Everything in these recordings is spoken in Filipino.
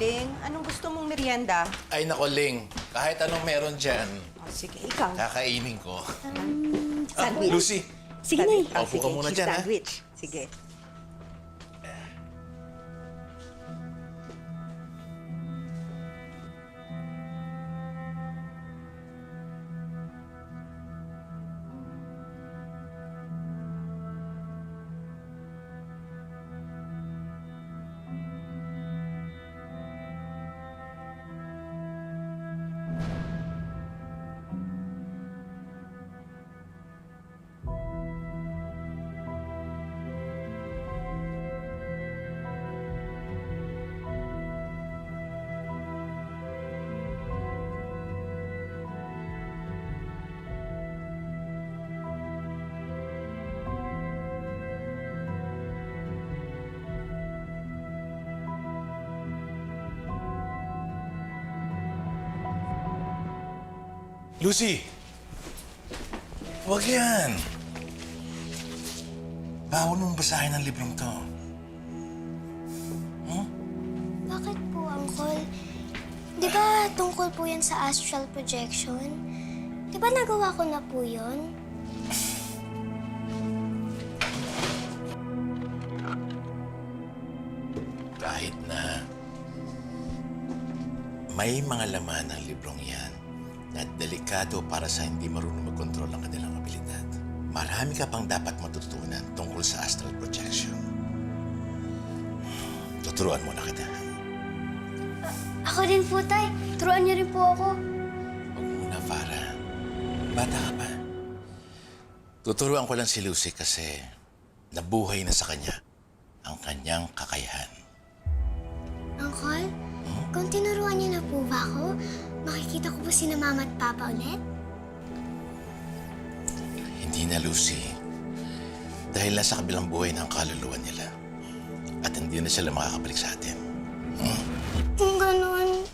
Ling, anong gusto mong merienda? Ay nako, Ling. Kahit anong meron dyan, Oh, sige, ikaw. kakainin ko. Sandwich. Lucy, Sige na. Opo ka sige, muna cheese dyan, ha? Sandwich. Sige. Lucy! Huwag yan. Bawal mong basahin ang librong to. Bakit po, Uncle? Di ba tungkol po yan sa astral projection? Di ba nagawa ko na po yun? Kahit na may mga laman ng librong yan na delikado para sa hindi marunong magkontrol ng kanilang abilidad. Marami ka pang dapat matutunan tungkol sa astral projection. Tuturuan mo na kita. Ako din po, Tay. Turuan niyo rin po ako. Huwag muna, Farah. Bata ka pa. Tuturuan ko lang si Lucy kasi nabuhay na sa kanya ang kanyang kakayahan. Uncle, kung tinuruan niyo na po ba ako, makikita ko po si na Mama at Papa ulit? Hindi na, Lucy. Dahil nasa kabilang buhay ng kaluluwa nila. At hindi na sila makakabalik sa atin. Kung ganun,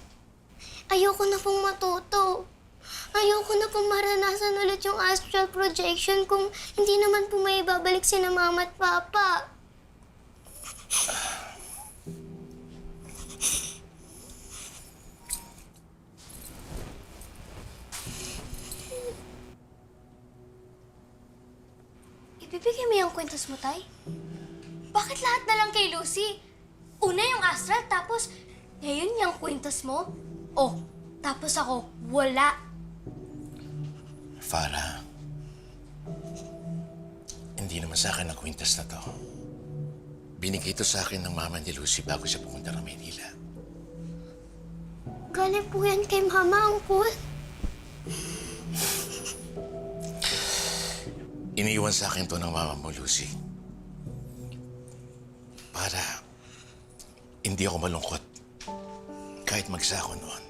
ayoko na pong matuto. Ayoko na pong maranasan ulit yung astral projection kung hindi naman po may ibabalik si na Mama at Papa. Ibibigay mo yung kwentos mo, Tay? Bakit lahat na lang kay Lucy? Una yung astral, tapos ngayon yung kwentos mo? Oh, tapos ako, wala. Farah, hindi naman sa akin ang kwintas na to. Binigay ito sa akin ng mama ni Lucy bago siya pumunta ng Maynila. Galing po yan kay Mama, Uncle. Iniwan sa akin to ng mama mo, Lucy. Para hindi ako malungkot kahit magsa ako noon.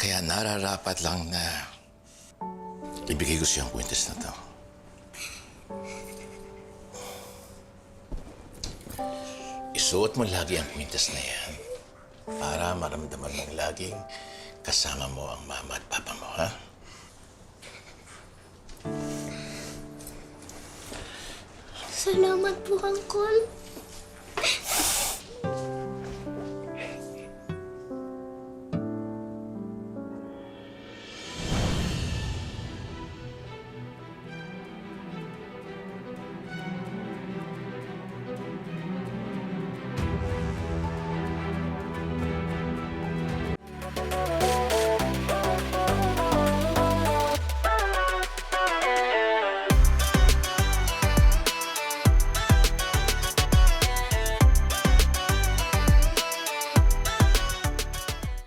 Kaya nararapat lang na ibigay ko siyang kwintas na to. Isuot mo lagi ang kwintas na yan para maramdaman mong laging kasama mo ang mama at papa mo, ha? Salamat po, Uncle.